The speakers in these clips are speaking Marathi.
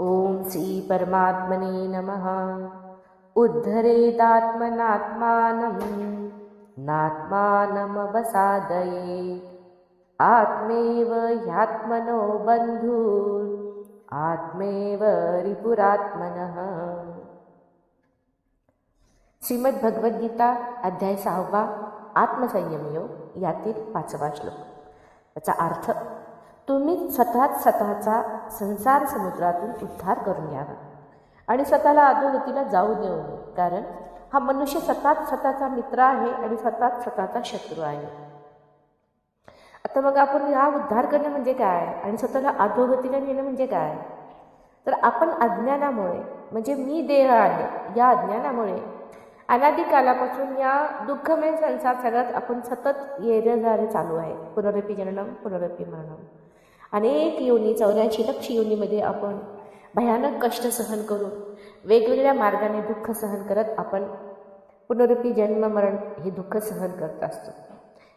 ॐ श्री परमात्मने नमः। उद्धरेदात्मनात्मानं नात्मानमवसादये। आत्मेव ह्यात्मनो बन्धुर् आत्मेव रिपुरात्मनः। श्रीमद भगवद्गीता अध्याय सहावा आत्मसंयम योग यातील पाचवा श्लोक. याचा अर्थ तुम्ही स्वतःच स्वतःचा संसार समुद्रातून उद्धार करून घ्यावा. आणि स्वतःला अधोगतीला जाऊ देऊ नये कारण हा मनुष्य स्वतःच स्वतःचा मित्र आहे आणि स्वतःच स्वतःचा शत्रू आहे. आता मग आपण हा उद्धार करणं म्हणजे काय? आणि स्वतःला अधोगतीला नेणं म्हणजे काय? तर आपण अज्ञानामुळे म्हणजे मी देह आहे या अज्ञानामुळे अनादिकालापासून या दुःखमय संसार सगळ्यात आपण सतत येरे जाणं चालू आहे. पुनरपी जननम पुनरपी मरणम. अनेक योनी चौऱ्याऐंशी लक्ष योनीमध्ये आपण भयानक कष्ट सहन करून वेगवेगळ्या मार्गाने दुःख सहन करत आपण पुनरुपी जन्ममरण हे दुःख सहन करत असतो.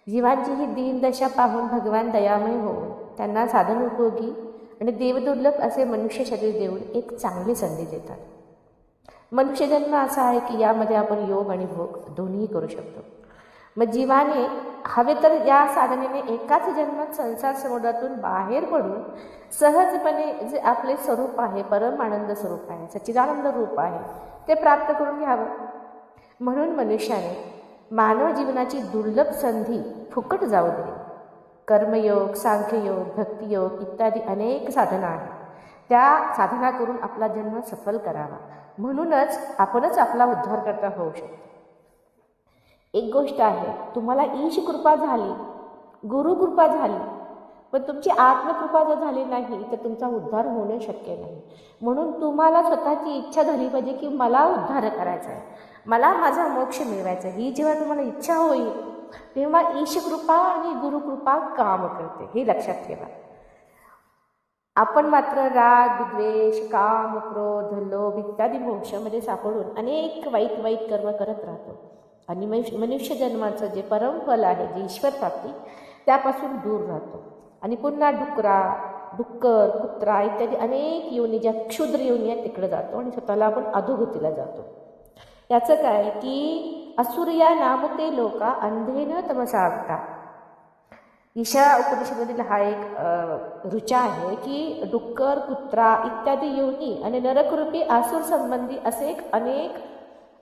जीवांची ही दीनदशा पाहून भगवान दयामय होऊन त्यांना साधन उपयोगी आणि देवदुर्लभ असे मनुष्य शरीर देऊन एक चांगली संधी देतात. मनुष्यजन्म असा आहे की यामध्ये आपण योग आणि भोग दोन्ही करू शकतो. मग जीवाने हवे तर या साधनेने एकाच जन्मात संसार समुद्रातून बाहेर पडून सहजपणे जे आपले स्वरूप आहे परम आनंद स्वरूप आहे सच्चिदानंद रूप आहे ते प्राप्त करून घ्यावं. म्हणून मनुष्याने मानव जीवनाची दुर्लभ संधी फुकट जाऊ दे. कर्मयोग सांख्ययोग भक्तियोग इत्यादी अनेक साधना आहेत. त्या साधना करून आपला जन्म सफल करावा. म्हणूनच आपणच आपला उद्धारकर्ता होऊ शकतो. एक गोष्ट आहे तुम्हाला ईश कृपा झाली गुरुकृपा झाली पण तुमची आत्मकृपा जर झाली नाही तर तुमचा उद्धार होणं शक्य नाही. म्हणून तुम्हाला स्वतःची इच्छा झाली पाहिजे की मला उद्धार करायचा आहे. मला माझा मोक्ष मिळवायचा आहे. ही जेव्हा तुम्हाला इच्छा होईल तेव्हा ईशकृपा आणि गुरुकृपा काम करते. हे लक्षात ठेवा. आपण मात्र राग द्वेष काम क्रोध लोभ इत्यादी मोक्षामध्ये सापडून अनेक वाईट वाईट कर्म करत राहतो. आणि मनुष्य मनुष्य जन्माचं जे परमफल आहे जे ईश्वर प्राप्ती त्यापासून दूर राहतो. आणि पुन्हा डुकरा डुक्कर कुत्रा इत्यादी अनेक योनी ज्या क्षुद्र योनी आहेत तिकडे जातो आणि स्वतःला आपण अधोगतीला जातो. याचं काय की असुर्या नामते लोका अंधेन तमसावता. ईशा उपनिषदेमधील हा एक ऋचा आहे की डुक्कर कुत्रा इत्यादी योनी आणि नरकरूपी आसूर संबंधी असे एक अनेक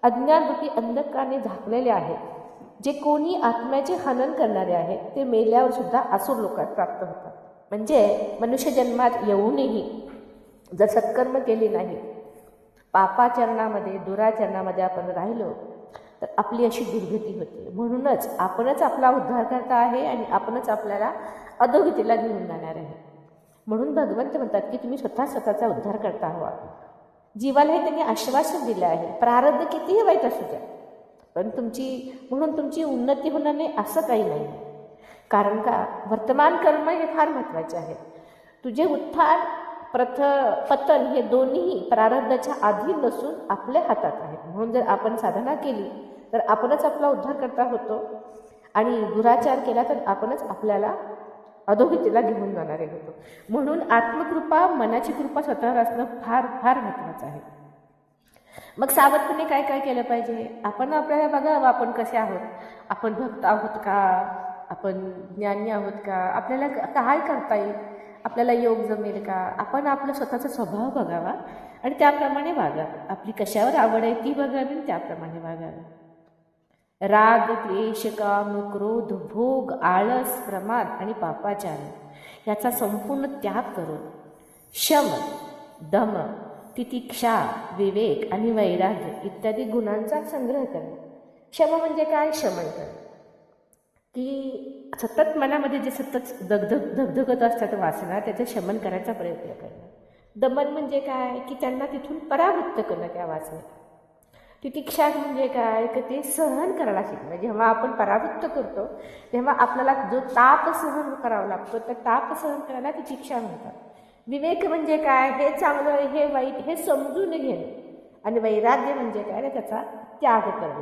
अज्ञानरूपी अंधकाराने झाकलेले आहेत जे कोणी आत्म्याचे हनन करणारे आहेत ते मेल्यावर सुद्धा आसूर लोकात प्राप्त होतात. म्हणजे मनुष्य जन्मात येऊनही जर सत्कर्म केले नाही पापाचरणामध्ये दुराचरणामध्ये आपण राहिलो तर आपली अशी दुर्गती होते. म्हणूनच आपणच आपला उद्धार करता आहे आणि आपणच आपल्याला अधोगतीला घेऊन जाणार आहे. म्हणून भगवंत म्हणतात की तुम्ही स्वतः स्वतःचा उद्धार करता हवा. जीवाला हे त्यांनी आश्वासन दिलं आहे. प्रारब्ध कितीही वाईट असू द्या पण तुमची म्हणून तुमची उन्नती होणार नाही असं काही नाही. कारण का? वर्तमान कर्म हे फार महत्त्वाचे आहे. तुझे उत्थान प्रथ पतन हे दोन्ही प्रारब्धाच्या आधी नसून आपल्या हातात आहे. म्हणून जर आपण साधना केली तर आपणच आपला उद्धार करता होतो आणि दुराचार केला तर आपणच आपल्याला अधोगतीला घेऊन जाणारे होतो म्हणून आत्मकृपा मनाची कृपा स्वतःवर असणं फार फार महत्त्वाचं आहे. मग सावधपणे काय काय केलं पाहिजे? आपण आपल्याला बघावं आपण कसे आहोत? आपण भक्त आहोत का? आपण ज्ञानी आहोत का? आपल्याला काय करता येईल? आपल्याला योग जमेल का? आपण आपला स्वतःचा स्वभाव बघावा आणि त्याप्रमाणे वागावं. आपली कशावर आवड आहे ती बघावी आणि त्याप्रमाणे वागावी. राग द्वेष काम क्रोध भोग आळस प्रमाद आणि पापाचार. याचा संपूर्ण त्याग करून शम दम तितिक्षा विवेक आणि वैराग्य इत्यादी गुणांचा संग्रह करणे शम म्हणजे काय? शमन करणे की सतत मनामध्ये जे सतत दगधग धगधगत असतात वासना त्याचं शमन करायचा प्रयत्न करणं. दमन म्हणजे काय? की त्यांना तिथून परावृत्त करणं त्या वासनेला. तितिक्षा म्हणजे काय? की ते सहन करायला शिकणं म्हणजे जेव्हा आपण परावृत्त करतो तेव्हा आपल्याला जो ताप सहन करावा लागतो तर ताप सहन करायला तितिक्षा म्हणतात. विवेक म्हणजे काय? हे चांगलं हे वाईट हे समजून घेणं आणि वैराग्य म्हणजे काय? त्याचा त्याग करणं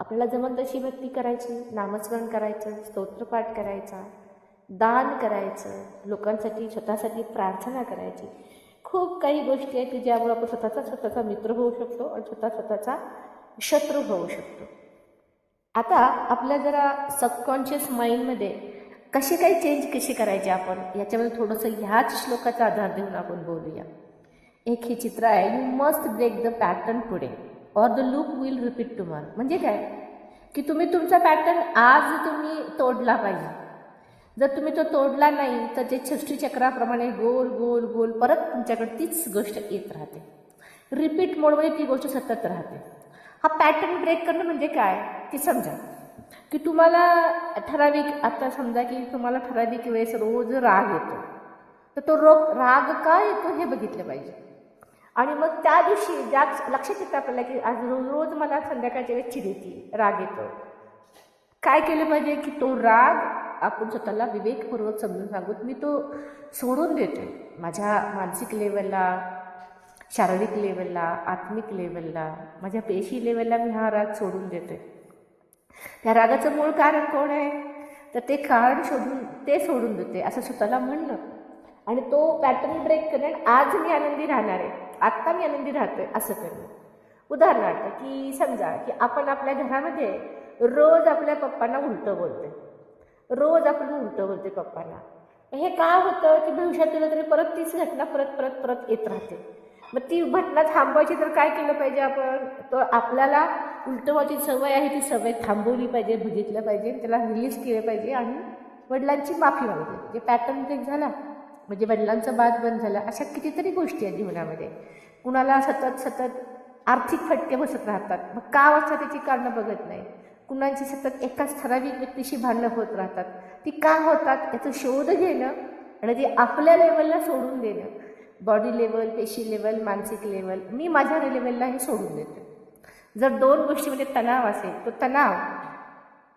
आपल्याला जमन तशी भक्ती करायची नामस्मरण करायचं स्तोत्रपाठ करायचा दान करायचं लोकांसाठी स्वतःसाठी प्रार्थना करायची. खूप काही गोष्टी आहेत की ज्यामुळे आपण स्वतःचा स्वतःचा मित्र होऊ शकतो आणि स्वतः स्वतःचा शत्रू होऊ शकतो. आता आपल्या जरा सबकॉन्शियस माइंडमध्ये कसे काही चेंज कसे करायचे आपण? याच्यामध्ये थोडंसं ह्याच श्लोकाचा आधार देऊन आपण बोलूया. एक हे चित्र आहे you must break the pattern today or the loop will repeat tomorrow म्हणजे काय? की तुम्ही तुमचा पॅटर्न आज तुम्ही तोडला पाहिजे. जर तुम्ही तो तोडला नाही तर जे सृष्टीचक्राप्रमाणे गोल गोल गोल परत तुमच्याकडे तीच गोष्ट येत राहते. रिपीट मोडमध्ये ती गोष्ट सतत राहते. हा पॅटर्न ब्रेक करणं म्हणजे काय? की समजा. की तुम्हाला ठराविक आता समजा की तुम्हाला ठराविक वेळेस रोज राग येतो. तर तो रोग राग का येतो हे बघितलं पाहिजे. आणि मग त्या दिवशी ज्या लक्षात येतं आपल्याला की आज रोज रोज मला संध्याकाळच्या वेळेस चिड येते राग येतो. काय केलं पाहिजे की तो राग आपण स्वतःला विवेकपूर्वक समजून सांगूत मी तो सोडून देते. माझ्या मानसिक लेवलला शारीरिक लेवलला आत्मिक लेवलला माझ्या पेशी लेवलला मी हा राग सोडून देते. त्या रागाचं मूळ कारण कोण आहे? तर ते कारण शोधून ते सोडून देते असं स्वतःला म्हणणं आणि तो पॅटर्न ब्रेक करणं आज मी आनंदी राहणार आहे. आत्ता मी आनंदी राहतोय असं करणं उदाहरणार्थ की समजा की आपण आपल्या घरामध्ये रोज आपल्या पप्पांना उलटं बोलते रोज आपण उलटं बोलते पप्पांना हे का होतं की भविष्यात तरी परत तीच घटना परत परत परत येत राहते. मग ती घटना थांबवायची तर काय केलं पाहिजे आपण? तर आपल्याला उलटवाची सवय आहे ती सवय थांबवली पाहिजे बघितलं पाहिजे त्याला रिलीज केलं पाहिजे आणि वडिलांची माफी मागितली. म्हणजे पॅटर्न ब्रेक झाला म्हणजे वडिलांचा बाद बंद झाला अशा कितीतरी गोष्टी आहेत जीवनामध्ये. कुणाला सतत सतत आर्थिक फटके बसत राहतात. मग का वाजता त्याची कारणं बघत नाही? कुणाची सतत एकाच ठराविक व्यक्तीशी भांडणं होत राहतात. ती का होतात याचं शोध घेणं आणि ते आपल्या लेवलला सोडून देणं. बॉडी लेवल पेशी लेवल मानसिक लेवल मी माझ्या लेवलला हे सोडून देते. जर दोन गोष्टीमध्ये तणाव असेल तो तणाव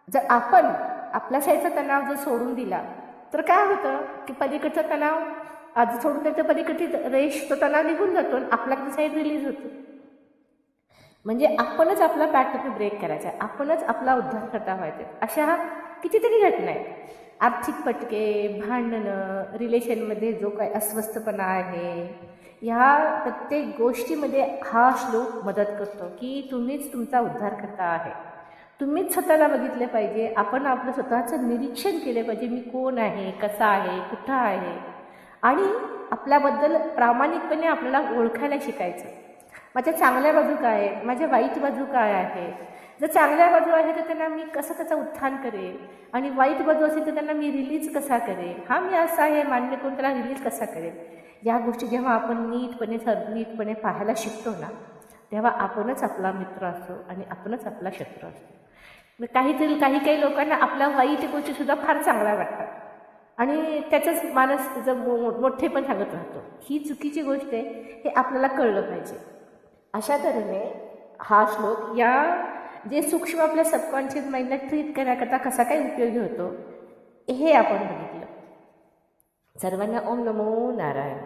जर आपण आपल्या साईडचा तणाव जर सोडून दिला तर काय होतं की पलीकडचा तणाव आज सोडून द्यायचं पलीकडची रेश तो तणाव निघून जातो आणि आपल्याकडे साईड रिलीज होतो. म्हणजे आपणच आपला पॅटर्न ब्रेक करायचा आहे. आपणच आपला उद्धार करता व्हायचा अशा कितीतरी घटना आहेत. आर्थिक पटके भांडणं रिलेशनमध्ये जो काही अस्वस्थपणा आहे ह्या प्रत्येक गोष्टीमध्ये हा श्लोक मदत करतो की तुम्हीच तुमचा उद्धार करता आहे. तुम्हीच स्वतःला बघितले पाहिजे. आपण आपलं स्वतःचं निरीक्षण केले पाहिजे. मी कोण आहे? कसा आहे? कुठं आहे? आणि आपल्याबद्दल प्रामाणिकपणे आपल्याला ओळखायला शिकायचं. माझ्या चांगल्या बाजू काय आहेत? माझ्या वाईट बाजू काय आहे जर चांगल्या बाजू आहे तर त्यांना मी कसं त्याचा उत्थान करेल आणि वाईट बाजू असेल तर त्यांना मी रिलीज कसा करेल हा मी असा आहे मान्य करून त्याला रिलीज कसा करेल या गोष्टी जेव्हा आपण नीटपणे सर नीटपणे पाहायला शिकतो ना तेव्हा आपणच आपला मित्र असतो आणि आपणच आपला शत्रू असतो. काहीतरी काही काही लोकांना आपल्या वाईट गोष्टीसुद्धा फार चांगल्या वाटतात. आणि त्याचाच माणूस त्याचं मो मोठे पण सांगत राहतो. ही चुकीची गोष्ट आहे हे आपल्याला कळलं पाहिजे. अशा तऱ्हेने हा श्लोक या जे सूक्ष्म आपल्या सबकॉन्शियस माइंडला ट्रीट करण्याकरता कसा काय उपयोगी होतो हे आपण बघितलं. सर्वांना ओम नमो नारायण.